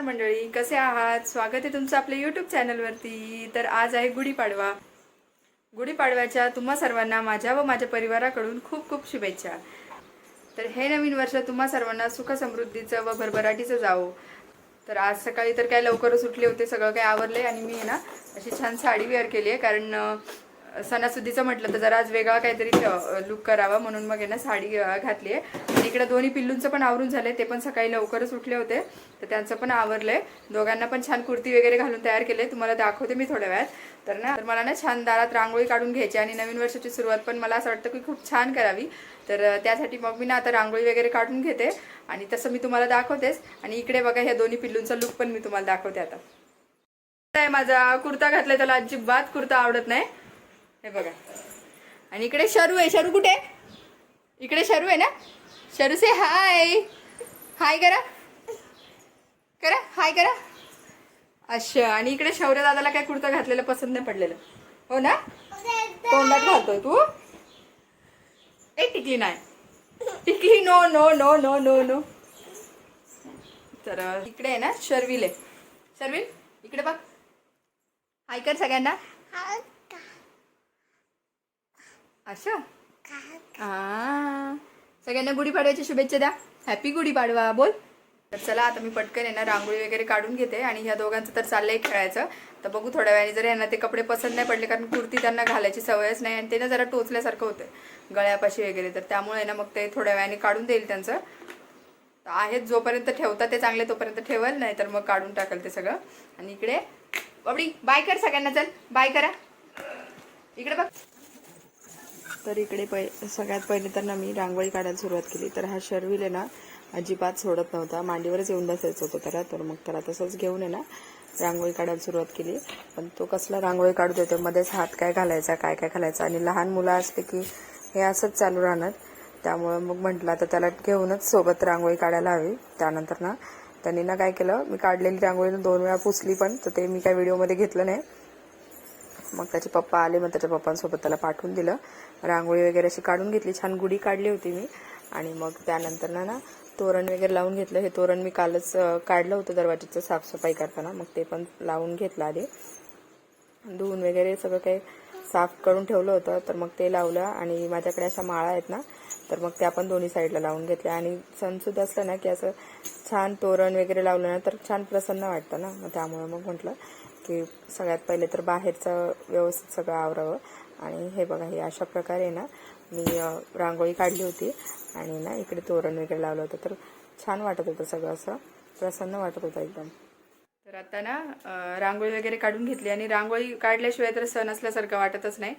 नमस्कार मंडळी कसे आहात? स्वागत आहे तुमचं आपल्या यूट्यूब चॅनलवरती तर आज आहे गुढीपाडवा. गुढीपाडव्याच्या तुम्हा सर्वांना माझ्या व माझ्या परिवाराकडून खूप खूप शुभेच्छा. तर हे नवीन वर्ष तुम्हा सर्वांना सुख समृद्धीचं व भरभराटीचं जावो. तर आज सकाळी तर काय लवकरच उठले होते सगळं काय आवरले आणि मी आहे ना अशी छान साडी वेअर केली आहे कारण सणासुदीचं म्हटलं तर जरा आज वेगळा काहीतरी लुक करावा म्हणून मग यांना ना साडी घातली आहे आणि इकडे दोन्ही पिल्लूंचं पण आवरून झालंय. ते पण सकाळी लवकरच उठले होते. तर त्यांचं पण आवरलंय. दोघांना पण छान कुर्ती वगैरे घालून तयार केले तुम्हाला दाखवते मी थोड्या वेळात. तर ना तर मला ना छान दारात रांगोळी काढून घ्यायची आणि नवीन वर्षाची सुरुवात पण मला असं वाटतं की खूप छान करावी. तर त्यासाठी मग मी ना आता रांगोळी वगैरे काढून घेते. आणि तसं मी तुम्हाला दाखवतेच. आणि इकडे बघा ह्या दोन्ही पिल्लूंचा लुक पण मी तुम्हाला दाखवते आता. आहे माझा कुर्ता घातलाय त्याला अजिबात कुर्ता आवडत नाही. हे बघा. आणि इकडे शरू आहे. शरू कुठे? आहे? इकडे शरू आहे ना? शरू से हाय. हाय करा. करा. हाय करा. अच्छा आणि इकडे शौर्य दादाला काय कुर्ता घातलेलं पसंत नाही पडलेलं. हो ना? तोंडात घालतोय तू? ए टिकली नाही. टिकली no no no no no no तर इकडे आहे ना शर्विल आहे. शर्विल इकडे बघ. हाय कर सगळ्यांना. अच्छा हा सगळ्यांना गुढीपाडव्याची शुभेच्छा द्या. हॅपी गुढीपाडवा बोल. तर चला आता मी पटकन आहे ना रांगोळी वगैरे काढून घेते आणि ह्या दोघांचं तर चाललंय खेळायचं. तर बघू थोड्या वेळाने जर यांना ते कपडे पसंत नाही पडले कारण कुर्ती त्यांना घालायची सवयच नाही आणि ते ना जरा टोचल्यासारखं होतं गळ्यापाशी वगैरे तर त्यामुळे ना मग ते थोड्या वेळाने काढून देईल त्यांचं. तर आहेत जोपर्यंत ठेवता ते चांगले तोपर्यंत ठेवल नाही तर मग काढून टाकल ते सगळं. आणि इकडे बाबडी बाय कर सगळ्यांना चल बाय करा. इकडे बघ. तर इकडे पै सगळ्यात पहिले तर मी रांगोळी काढायला सुरुवात केली. तर हा शर्विल आहे ना अजिबात सोडत नव्हता. मांडीवरच येऊन बसायचं होतं त्याला. तर मग त्याला तसंच घेऊन आहे ना रांगोळी काढायला सुरुवात केली. पण तो कसला रांगोळी काढत देतो मध्येच हात काय घालायचा काय काय घालायचा? आणि लहान मुलं असले की हे असंच चालू राहणार. त्यामुळं मग म्हटलं आता त्याला घेऊनच सोबत रांगोळी काढायला हवी. त्यानंतर ना त्यांनी ना काय केलं मी काढलेली रांगोळी दोन वेळा पुसली पण तर ते मी काय व्हिडिओमध्ये घेतलं नाही. मग त्याचे पप्पा आले मग त्याच्या पप्पांसोबत त्याला पाठवून दिलं. रांगोळी वगैरे अशी काढून घेतली. छान गुढी काढली होती मी. आणि मग त्यानंतर ना ना तोरण वगैरे लावून घेतलं. हे तोरण मी कालच काढलं होतं दरवाजाचं साफसफाई करताना. मग ते पण लावून घेतलं आधी. धुवून वगैरे सगळं काही साफ करून ठेवलं होतं. तर मग ते लावलं आणि माझ्याकडे अशा माळा आहेत ना तर मग त्या पण दोन्ही साईडला लावून घेतल्या. आणि सणसुद्धा असलं ना की असं छान तोरण वगैरे लावलं ना तर छान प्रसन्न वाटतं ना. मग त्यामुळे मग म्हटलं की सगळ्यात पहिले तर बाहेरचं व्यवस्थित सगळं आवरावं. आणि हे बघा हे अशा प्रकारे ना मी रांगोळी काढली होती. आणि ना इकडे तोरण वगैरे लावलं होतं. तर छान वाटत होतं सगळं असं. प्रसन्न वाटत होतं एकदम. तर आता ना रांगोळी वगैरे काढून घेतली आणि रांगोळी काढल्याशिवाय तर सण असल्यासारखं वाटतच नाही.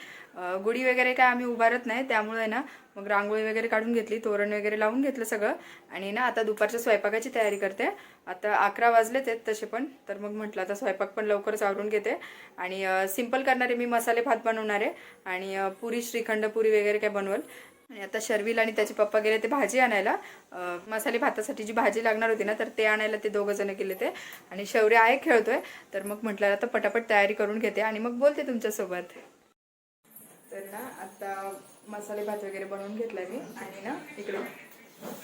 गुढी वगैरे काय आम्ही उभारत नाही. त्यामुळे ना मग रांगोळी वगैरे काढून घेतली तोरण वगैरे लावून घेतलं सगळं. आणि ना आता दुपारच्या स्वयंपाकाची तयारी करते. आता अकरा वाजलेच आहेत तसे पण. तर मग म्हटलं आता स्वयंपाक पण लवकरच आवरून घेते. आणि सिंपल करणारे मी मसाले भात बनवणार आहे. आणि पुरी श्रीखंड पुरी वगैरे काय बनवल. आणि आता शर्विल आणि त्याचे पप्पा गेले ते भाजी आणायला. मसाले भातासाठी जी भाजी लागणार होती ना तर ते आणायला ते दोघं जण गेले ते. आणि शौर्य आहे खेळतोय. तर मग म्हटलं आता पटापट तयारी करून घेते आणि मग बोलते तुमच्यासोबत. तर ना आता मसाले भात वगैरे बनवून घेतलाय मी. आणि ना इकडे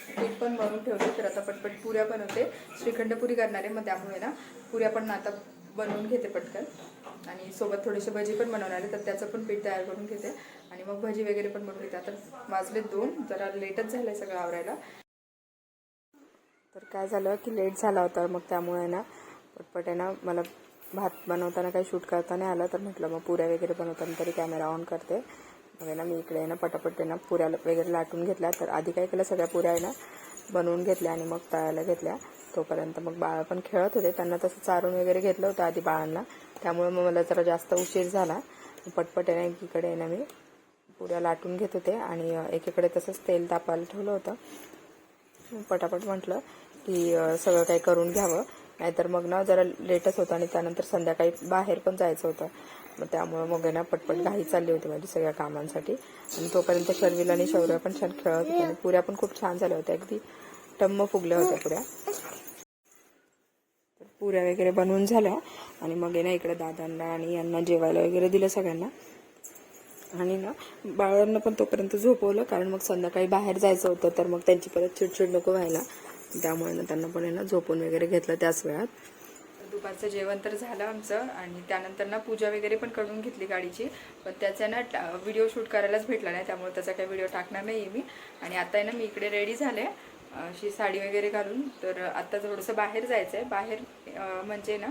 पीठ पण बनवून ठेवले तर आता पटपट पुऱ्या बनवते. श्रीखंड पुरी करणार आहे मग त्यामुळे ना पुऱ्या पण आता बनवून घेते पटकन. आणि सोबत थोडेसे भजी पण बनवणार आहे तर त्याचं पण पीठ तयार करून घेते. मग भजी वगैरे पण बनवली आता वाजले दोन जरा लेटच झालंय सगळं आवरायला. तर काय झालं की लेट झाला होता मग त्यामुळे ना पटपट आहे ना मला भात बनवताना काही शूट करता नाही आलं. तर म्हटलं मग पुऱ्या वगैरे बनवताना तरी कॅमेरा ऑन करते. मग आहे ना मी इकडे आहे ना पटापट आहे ना पुऱ्या वगैरे लाटून घेतल्या. तर आधी काय केलं सगळ्या पुऱ्या आहे ना बनवून घेतल्या आणि मग तळायला घेतल्या. तोपर्यंत मग बाळ पण खेळत होते. त्यांना तसं चारून वगैरे घेतलं होतं आधी बाळांना. त्यामुळे मग मला जरा जास्त उशीर झाला. पटपट आहे ना एकीकडे आहे ना मी पुऱ्या लाटून घेत होते आणि एकीकडे तसंच तेल तापायला ठेवलं होतं. पटापट म्हटलं की सगळं काही करून घ्यावं. नाहीतर मग ना जरा लेटच होतं आणि त्यानंतर संध्याकाळी बाहेर पण जायचं होतं. मग त्यामुळं मग ना पटपट घाई चालली होती माझी सगळ्या कामांसाठी. आणि तोपर्यंत शर्वीला आणि शौर्या पण छान खेळत होते आणि पुऱ्या पण खूप छान झाल्या होत्या. अगदी टम्म फुगल्या होत्या पुऱ्या. पुऱ्या वगैरे बनवून झाल्या. आणि मग ना इकडे दादांना आणि यांना जेवायला वगैरे दिलं सगळ्यांना. आणि ना बाळांना पण तोपर्यंत झोपवलं कारण मग संध्याकाळी बाहेर जायचं होतं तर मग त्यांची परत चिडचिड नको व्हायला. त्यामुळे ना त्यांना पण आहे ना झोपून वगैरे घेतलं त्याच वेळात. दुपारचं जेवण तर झालं आमचं आणि त्यानंतर ना पूजा वगैरे पण करून घेतली गाडीची. पण त्याचा ना व्हिडिओ शूट करायलाच भेटला नाही त्यामुळे त्याचा काही व्हिडिओ टाकणार नाही आहे मी. आणि आता आहे ना मी इकडे रेडी झाले अशी साडी वगैरे घालून. तर आता थोडंसं बाहेर जायचं आहे बाहेर म्हणजे ना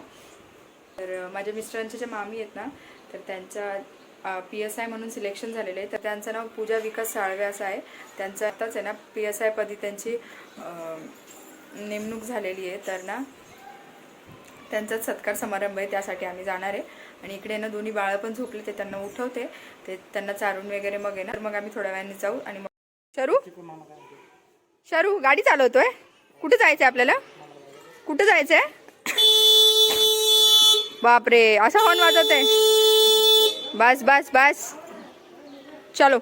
तर माझ्या मिस्टरांच्या ज्या मामी आहेत ना तर त्यांच्या पी एस आय म्हणून सिलेक्शन झालेलं आहे. तर त्यांचं नाव पूजा विकास साळवे असं आहे. त्यांचं आताच आहे ना पी एस आयपदी त्यांची नेमणूक झालेली आहे. तर ना त्यांचाच सत्कार समारंभ आहे त्यासाठी आम्ही जाणार आहे. आणि इकडे ना दोन्ही बाळं पण झोपले ते त्यांना उठवते. ते त्यांना चारून वगैरे मग येणार मग आम्ही थोड्या वेळाने जाऊ आणि मग शरू? शरू गाडी चालवतोय? कुठे जायचं आहे आपल्याला? कुठं जायचं आहे बापरे असा हॉर्न वाजवत आहे बस बस बस. चलो.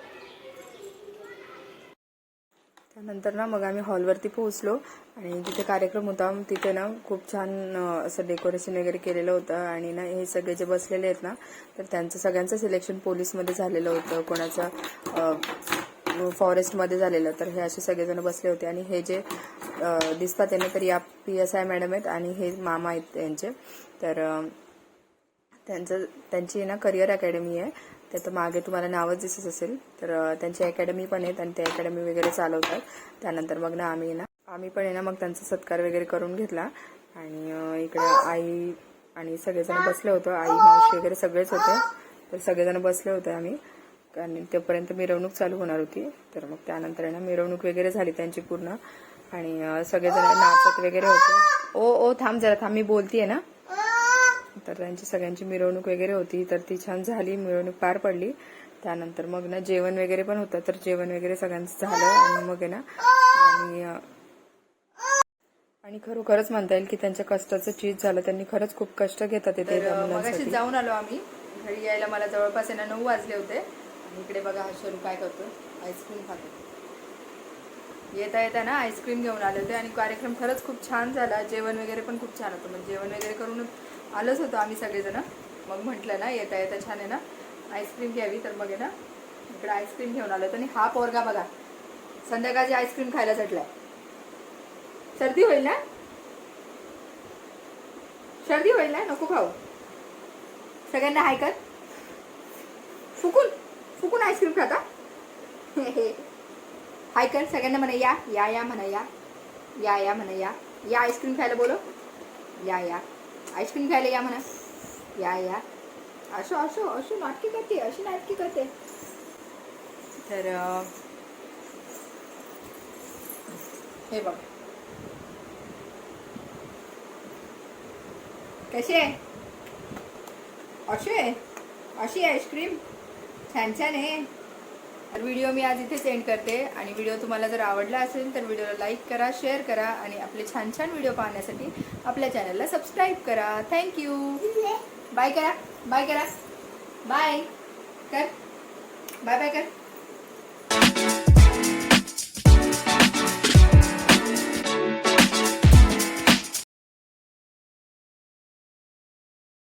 त्यानंतर ना मग आम्ही हॉलवरती पोहोचलो आणि जिथे कार्यक्रम होता तिथे ना खूप छान असं डेकोरेशन वगैरे केलेलं होतं आणि ना हे सगळे जे बसलेले आहेत ना तर त्यांचं सगळ्यांचं सिलेक्शन पोलीसमध्ये झालेलं होतं कोणाचं फॉरेस्टमध्ये झालेलं तर हे असे सगळेजण बसले होते आणि हे जे दिसतात त्यांना तर या पी एस आय मॅडम आहेत आणि हे मामा आहेत यांचे तर त्यांचं त्यांची ना करिअर अकॅडमी आहे. त्यात मागे तुम्हाला नावच दिसत असेल. तर त्यांची अकॅडमी पण आहेत आणि ते अकॅडमी वगैरे चालवतात. त्यानंतर मग ना आम्ही ना आम्ही पण आहे ना मग त्यांचा सत्कार वगैरे करून घेतला. आणि इकडे आई आणि सगळेजण बसले होतो. आई मावशी वगैरे सगळेच होते. तर सगळेजण बसले होते आम्ही. आणि तोपर्यंत मिरवणूक चालू होणार होती. तर मग त्यानंतर आहे ना मिरवणूक वगैरे झाली त्यांची पूर्ण. आणि सगळेजण नाचत वगैरे होते. ओ ओ थांब जरा थांब मी बोलतीये ना. तर त्यांची सगळ्यांची मिरवणूक वगैरे होती तर ती छान झाली मिरवणूक पार पडली. त्यानंतर मग ना जेवण वगैरे पण होतं तर जेवण वगैरे सगळ्यांचं झालं आणि मग आहे ना आणि आणि खरोखरच म्हणता येईल की त्यांच्या कष्टाचं चीज झालं. त्यांनी खरंच खूप कष्ट घेतात ते त्या तर मगाशी मुलांसाठी. जाऊन आलो आम्ही. घरी यायला मला जवळपास आहे ना नऊ वाजले होते. आणि इकडे बघा हा शरू काय करतो आईस्क्रीम खातो येता येता ना आईस्क्रीम घेऊन आले होते आणि कार्यक्रम खरंच खूप छान झाला. जेवण वगैरे पण खूप छान होतं. म्हणजे जेवण वगैरे करून आलोच होतो आम्ही सगळेजणं. मग म्हटलं ना येता येता छान आहे ना. आईस्क्रीम घ्यावी तर मग आहे ना इकडे आईस्क्रीम घेऊन आलो तर आणि हा पोरगा बघा संध्याकाळची आईस्क्रीम खायला चटलाय सर्दी होईल ना? सर्दी होईल ना? नको खाऊ. सगळ्यांना हाय कर. फुकून फुकून आईस्क्रीम खाता. हाय कर सगळ्यांना म्हणा या या या म्हणा या. या या म्हणा या. या आईस्क्रीम खायला बोलो या या. आईस्क्रीम खायला या म्हणा. या या. असो असो असो नाटकी करते अशी नाटकी करते. तर हे बघ. कशी आहे? आहे. अशी आईस्क्रीम. छान छान आहे. तर व्हिडिओ मी आज इथे सेंड करते. आणि व्हिडिओ तुम्हाला जर आवडला असेल तर व्हिडिओला लाईक करा शेअर करा आणि आपले छान छान व्हिडिओ पाहण्यासाठी आपल्या चॅनलला सबस्क्राईब करा. थँक्यू बाय करा. बाय करा. बाय कर. बाय बाय कर.